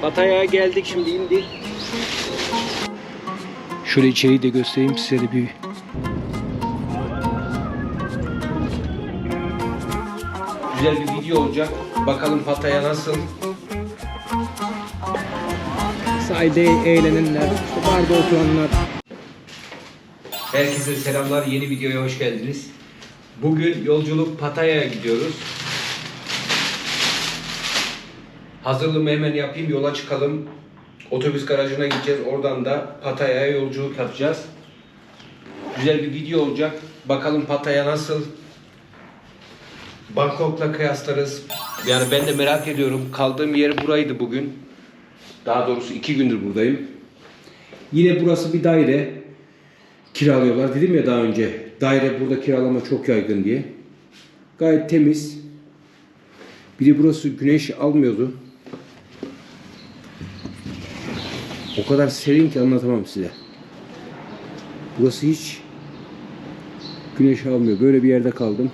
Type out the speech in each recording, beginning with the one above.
Pataya'ya geldik şimdi indik. Şöyle içeriği de göstereyim size de bir. Güzel bir video olacak. Bakalım Pataya nasıl? Sahilde eğlenenler, işte barda oturanlar. Herkese selamlar. Yeni videoya hoş geldiniz. Bugün yolculuk Pataya'ya gidiyoruz. Hazırlığımı hemen yapayım, yola çıkalım. Otobüs garajına gideceğiz. Oradan da Pataya'ya yolculuk yapacağız. Güzel bir video olacak. Bakalım Pataya nasıl? Bangkok'la kıyaslarız. Yani ben de merak ediyorum. Kaldığım yer buraydı bugün. Daha doğrusu iki gündür buradayım. Yine burası bir daire. Kiralıyorlar. Dedim ya daha önce. Daire burada kiralama çok yaygın diye. Gayet temiz. Bir de burası güneş almıyordu. O kadar serin ki anlatamam size. Burası hiç güneş almıyor. Böyle bir yerde kaldım.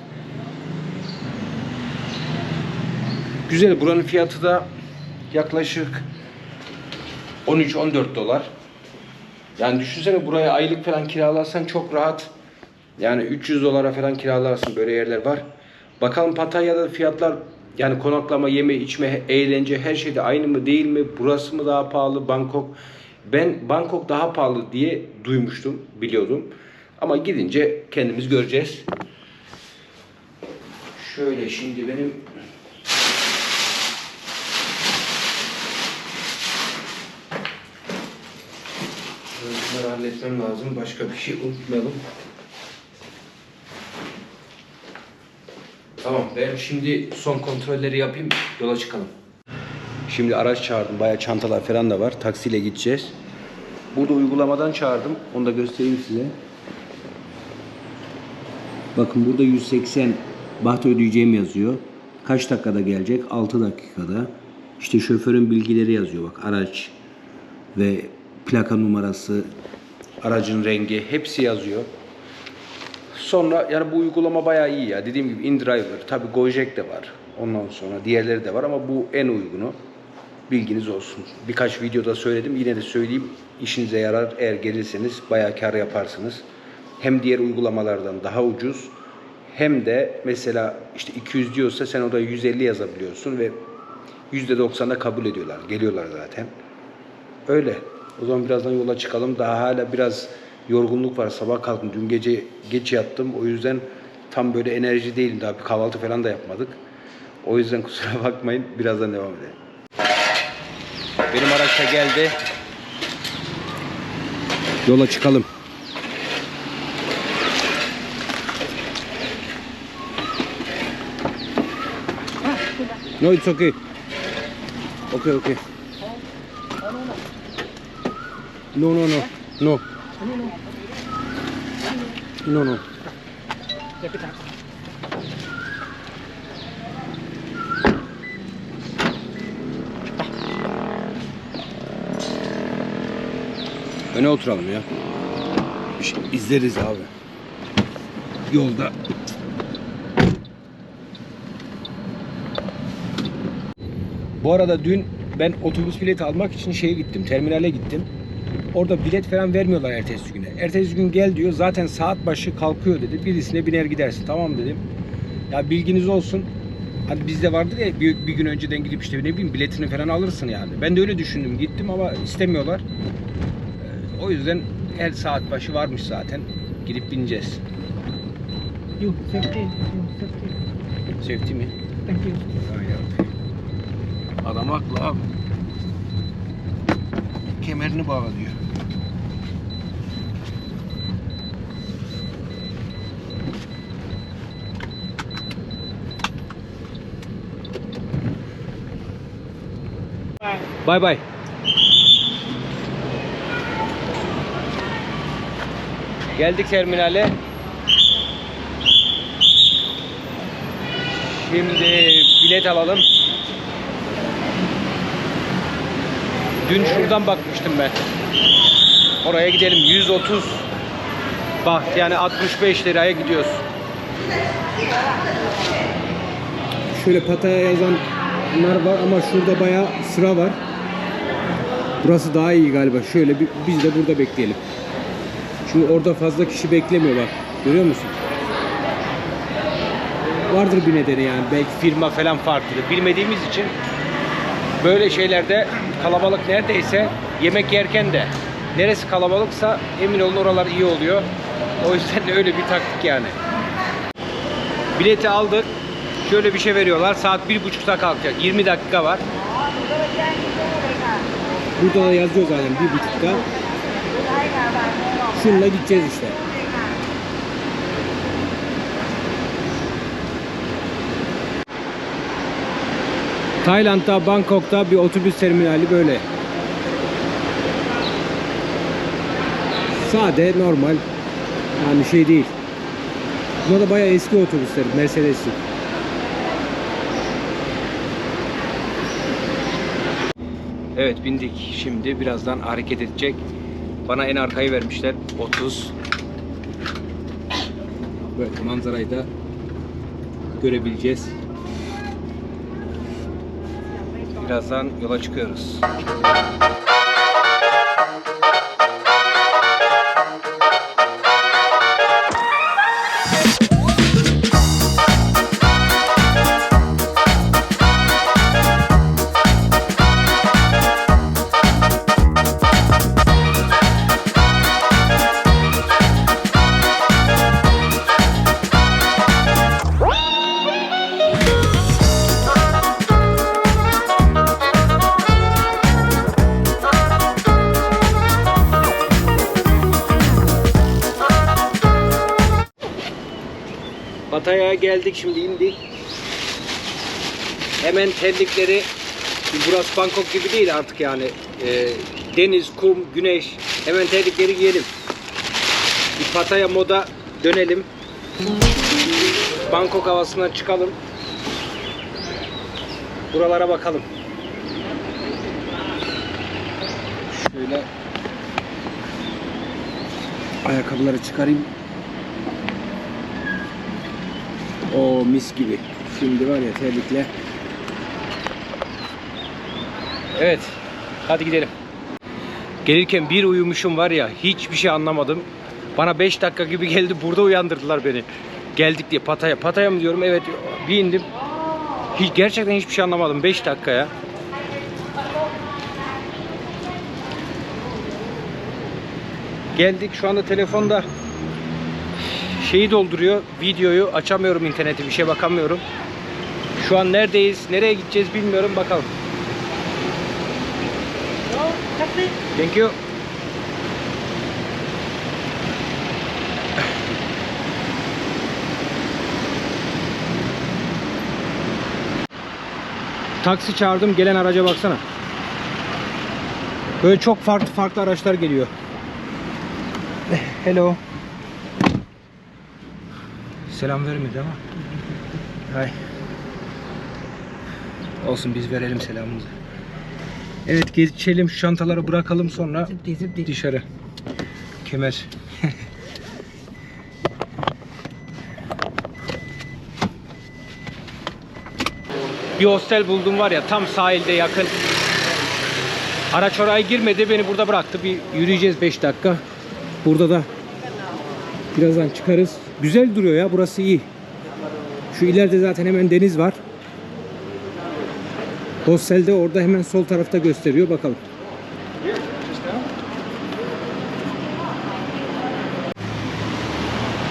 Güzel. Buranın fiyatı da yaklaşık 13-14 dolar. Yani düşünsene buraya aylık falan kiralarsan çok rahat. Yani 300 dolara falan kiralarsın böyle yerler var. Bakalım Pataya'da fiyatlar yani konaklama, yeme, içme, eğlence her şeyde aynı mı değil mi? Burası mı daha pahalı? Bangkok. Ben Bangkok daha pahalı diye duymuştum, biliyordum. Ama gidince kendimiz göreceğiz. Şöyle şimdi benim Bunları halletmem lazım. Başka bir şey unutmayalım. Tamam ben şimdi son kontrolleri yapayım. Yola çıkalım. Şimdi araç çağırdım. Bayağı çantalar falan da var. Taksiyle gideceğiz. Burada uygulamadan çağırdım. Onu da göstereyim size. Bakın burada 180 baht ödeyeceğim yazıyor. Kaç dakikada gelecek? 6 dakikada. İşte şoförün bilgileri yazıyor bak araç ve plaka numarası, aracın rengi hepsi yazıyor. Sonra yani bu uygulama bayağı iyi ya. Dediğim gibi InDriver, tabi Gojek de var. Ondan sonra diğerleri de var ama bu en uygunu. Bilginiz olsun. Birkaç videoda söyledim. Yine de söyleyeyim. İşinize yarar. Eğer gelirseniz bayağı kar yaparsınız. Hem diğer uygulamalardan daha ucuz. Hem de mesela işte 200 diyorsa sen orada 150 yazabiliyorsun ve %90'da kabul ediyorlar. Geliyorlar zaten. Öyle. O zaman birazdan yola çıkalım. Daha hala biraz yorgunluk var. Sabah kalktım. Dün gece geç yattım. O yüzden tam böyle enerji değilim. Daha bir kahvaltı falan da yapmadık. O yüzden kusura bakmayın. Birazdan devam edelim. Benim araç da geldi. Yola çıkalım. No, it's okay. Okay, okay. No, no, no. No. No, no. Öne oturalım ya. Bir şey izleriz abi. Yolda. Bu arada dün ben otobüs bileti almak için şeye gittim, terminale gittim. Orada bilet falan vermiyorlar ertesi güne. Ertesi gün gel diyor zaten saat başı kalkıyor dedi. Birisine biner gidersin. Tamam dedim. Ya bilginiz olsun. Hani bizde vardır ya bir, bir gün önceden gidip işte ne bileyim biletini falan alırsın yani. Ben de öyle düşündüm. Gittim ama istemiyorlar. O yüzden her saat başı varmış zaten. Gidip bineceğiz. You safety, you safety. Safety mi? Thank you. Adam haklı abi. Kemerini bağla diyor. Bay bay. Geldik terminale. Şimdi bilet alalım. Dün şuradan bakmıştım ben. Oraya gidelim. 130 baht yani 65 liraya gidiyoruz. Şöyle Pataya yazanlar var ama şurada bayağı sıra var. Burası daha iyi galiba. Şöyle biz de burada bekleyelim. Çünkü orada fazla kişi beklemiyor bak. Görüyor musun? Vardır bir nedeni yani. Belki firma falan farklıdır. Bilmediğimiz için böyle şeylerde kalabalık neredeyse yemek yerken de neresi kalabalıksa emin olun oralar iyi oluyor. O yüzden de öyle bir taktik yani. Bileti aldık. Şöyle bir şey veriyorlar. Saat bir buçukta kalkacak. 20 dakika var. Burada da yazıyor zaten bir buçukta. Şununla gideceğiz işte. Tayland'da, Bangkok'ta bir otobüs terminali böyle. Sade, normal. Yani şey değil. Bunlar da bayağı eski otobüsler, Mercedes'li. Evet bindik. Şimdi birazdan hareket edecek. Bana en arkayı vermişler. 30. Böyle manzarayı da görebileceğiz. Birazdan yola çıkıyoruz. Geldik şimdi indik. Hemen terlikleri burası Bangkok gibi değil artık yani. Ee, deniz, kum, güneş. Hemen terlikleri giyelim. Bir Pataya moda dönelim. Bangkok havasından çıkalım. Buralara bakalım. Şöyle ayakkabıları çıkarayım. O mis gibi. Şimdi var ya terlikle. Evet. Hadi gidelim. Gelirken bir uyumuşum var ya hiçbir şey anlamadım. Bana 5 dakika gibi geldi burada uyandırdılar beni. Geldik diye Pataya. Pataya mı diyorum? Evet bir indim. Hiç, gerçekten hiçbir şey anlamadım 5 dakikaya. Geldik şu anda telefonda şeyi dolduruyor. Videoyu açamıyorum interneti bir şey bakamıyorum. Şu an neredeyiz? Nereye gideceğiz bilmiyorum bakalım. Thank you. Taksi çağırdım. Gelen araca baksana. Böyle çok farklı farklı araçlar geliyor. Hello. Selam vermedi ama. Hay. Olsun biz verelim selamımızı. Evet geçelim şu çantaları bırakalım sonra dışarı. Kemer. bir hostel buldum var ya tam sahilde yakın. Araç oraya girmedi beni burada bıraktı. Bir yürüyeceğiz 5 dakika. Burada da birazdan çıkarız. Güzel duruyor ya burası iyi. Şu ileride zaten hemen deniz var. Hostel de orada hemen sol tarafta gösteriyor bakalım.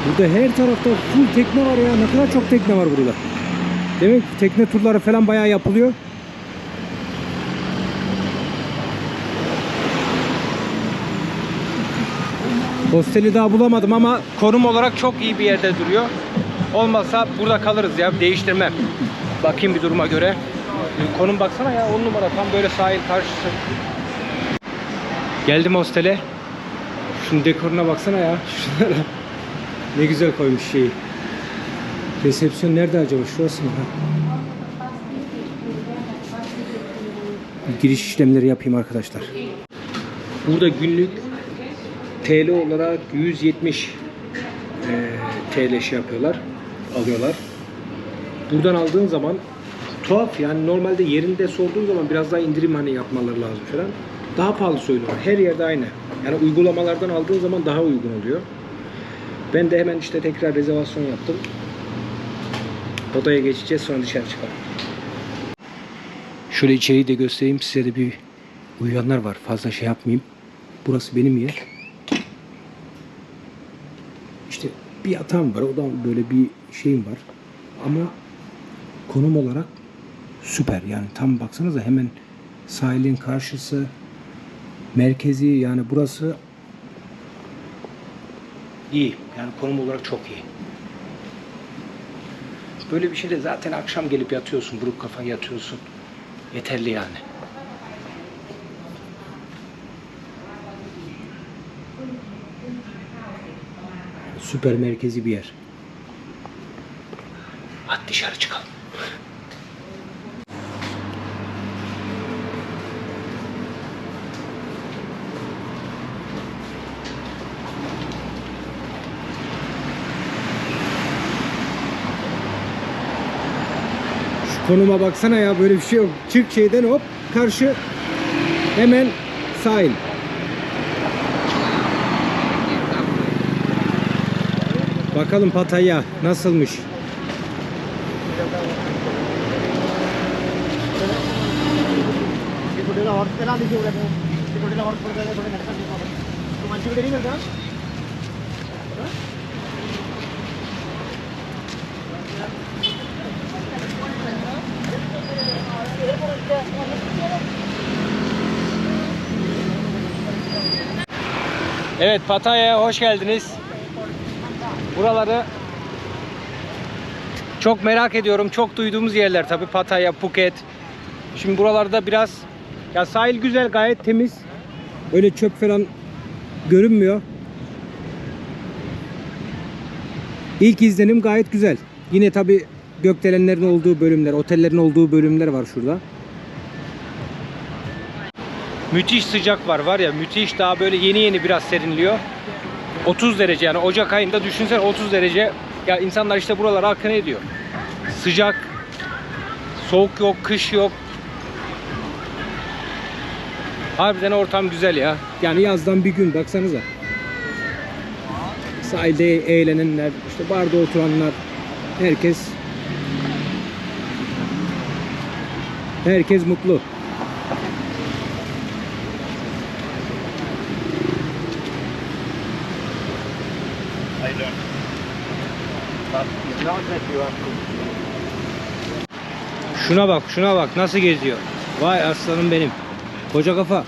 Burada her tarafta full tekne var ya. Ne kadar çok tekne var burada. Demek tekne turları falan bayağı yapılıyor. Hosteli daha bulamadım ama konum olarak çok iyi bir yerde duruyor. Olmazsa burada kalırız ya değiştirmem. Bakayım bir duruma göre. Konum baksana ya 10 numara tam böyle sahil karşısı. Geldim hostele. Şunun dekoruna baksana ya. Ne güzel koymuş şeyi. Resepsiyon nerede acaba? Şurası mı? Giriş işlemleri yapayım arkadaşlar. Burada günlük TL olarak 170 eee, TL şey yapıyorlar, alıyorlar. Buradan aldığın zaman Tuhaf yani normalde yerinde sorduğun zaman biraz daha indirim hani yapmaları lazım falan. Daha pahalı söylüyorlar. Her yerde aynı. Yani uygulamalardan aldığın zaman daha uygun oluyor. Ben de hemen işte tekrar rezervasyon yaptım. Odaya geçeceğiz sonra dışarı çıkalım. Şöyle içeriği de göstereyim size de bir uyuyanlar var. Fazla şey yapmayayım. Burası benim yer. İşte bir yatağım var. O da böyle bir şeyim var. Ama konum olarak süper. Yani tam baksanıza hemen sahilin karşısı merkezi yani burası iyi. Yani konum olarak çok iyi. Böyle bir şeyde zaten akşam gelip yatıyorsun, buruk kafa yatıyorsun. Yeterli yani. Süper merkezi bir yer. Hadi dışarı çıkalım. Şu konuma baksana ya böyle bir şey yok. Çık şeyden hop karşı hemen sahil. Bakalım Pataya nasılmış? Evet Pataya'ya hoş geldiniz. Buraları çok merak ediyorum. Çok duyduğumuz yerler tabii Pattaya, Phuket. Şimdi buralarda biraz ya sahil güzel, gayet temiz. Öyle çöp falan görünmüyor. İlk izlenim gayet güzel. Yine tabii gökdelenlerin olduğu bölümler, otellerin olduğu bölümler var şurada. Müthiş sıcak var var ya müthiş daha böyle yeni yeni biraz serinliyor. 30 derece yani Ocak ayında düşünsen 30 derece ya insanlar işte buralara akın ediyor. Sıcak, soğuk yok, kış yok. Harbiden ortam güzel ya. Yani yazdan bir gün baksanıza. Sahilde eğlenenler, işte barda oturanlar, herkes herkes mutlu. Şuna bak, şuna bak nasıl geziyor. Vay aslanım benim. Koca kafa.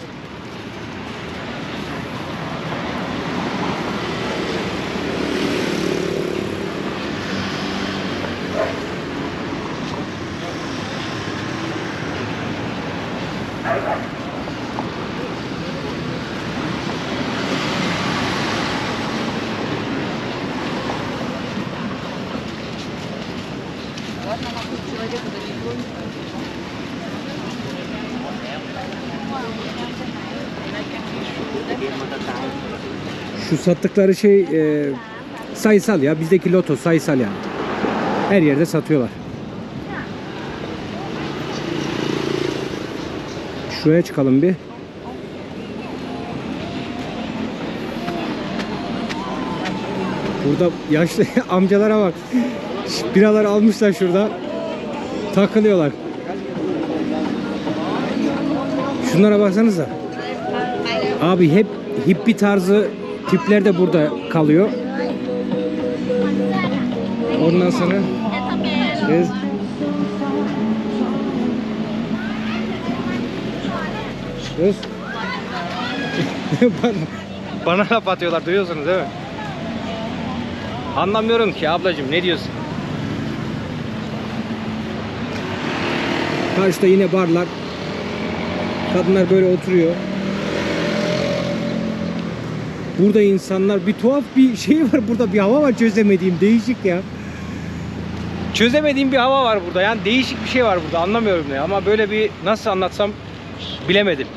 Şu sattıkları şey e, sayısal ya. Bizdeki loto sayısal yani. Her yerde satıyorlar. Şuraya çıkalım bir. Burada yaşlı amcalara bak. Biralar almışlar şurada. Takılıyorlar. Şunlara baksanıza. Abi hep hippi tarzı tipler de burada kalıyor. Ondan sonra Kız. Kız. Bana- Bana laf atıyorlar duyuyorsunuz değil mi? Anlamıyorum ki ablacığım ne diyorsun? Karşıda yine barlar. Kadınlar böyle oturuyor. Burada insanlar bir tuhaf bir şey var burada bir hava var çözemediğim değişik ya. Çözemediğim bir hava var burada yani değişik bir şey var burada anlamıyorum ne ama böyle bir nasıl anlatsam bilemedim.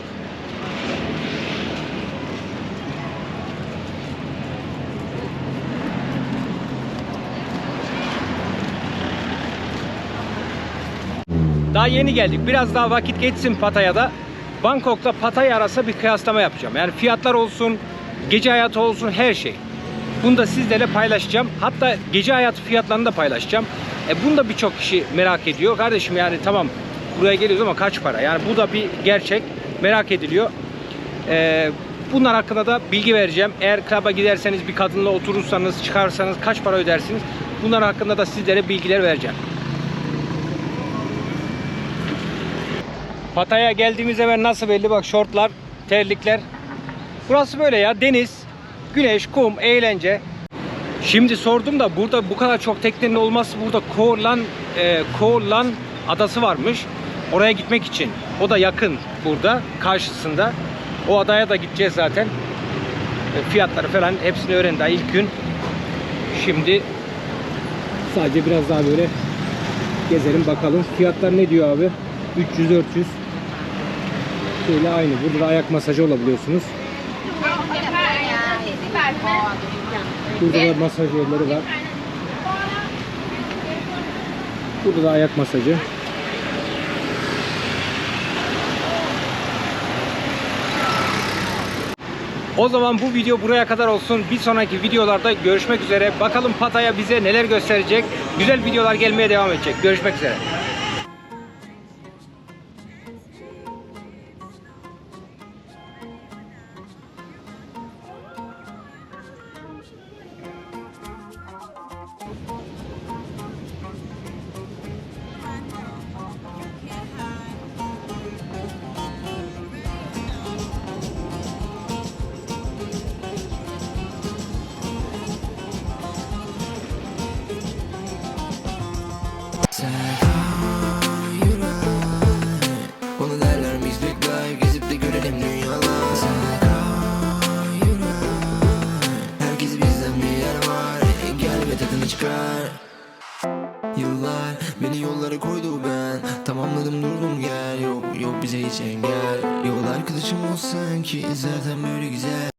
Daha yeni geldik. Biraz daha vakit geçsin Pataya'da. Bangkok'ta Pataya arası bir kıyaslama yapacağım. Yani fiyatlar olsun, gece hayatı olsun her şey. Bunu da sizlerle paylaşacağım. Hatta gece hayatı fiyatlarını da paylaşacağım. E bunu da birçok kişi merak ediyor. Kardeşim yani tamam buraya geliyoruz ama kaç para? Yani bu da bir gerçek. Merak ediliyor. E, bunlar hakkında da bilgi vereceğim. Eğer klaba giderseniz bir kadınla oturursanız, çıkarsanız kaç para ödersiniz? Bunlar hakkında da sizlere bilgiler vereceğim. Pataya geldiğimiz hemen nasıl belli bak şortlar, terlikler. Burası böyle ya deniz, güneş, kum, eğlence. Şimdi sordum da burada bu kadar çok teknenin olması burada Koorlan, e, Koorlan adası varmış. Oraya gitmek için. O da yakın burada karşısında. O adaya da gideceğiz zaten. E, fiyatları falan hepsini öğren daha ilk gün. Şimdi sadece biraz daha böyle gezelim bakalım. Fiyatlar ne diyor abi? 300-400. Şöyle aynı. Burada da ayak masajı olabiliyorsunuz. Burada da masaj yerleri var. Burada da ayak masajı. O zaman bu video buraya kadar olsun. Bir sonraki videolarda görüşmek üzere. Bakalım Pataya bize neler gösterecek. Güzel videolar gelmeye devam edecek. Görüşmek üzere.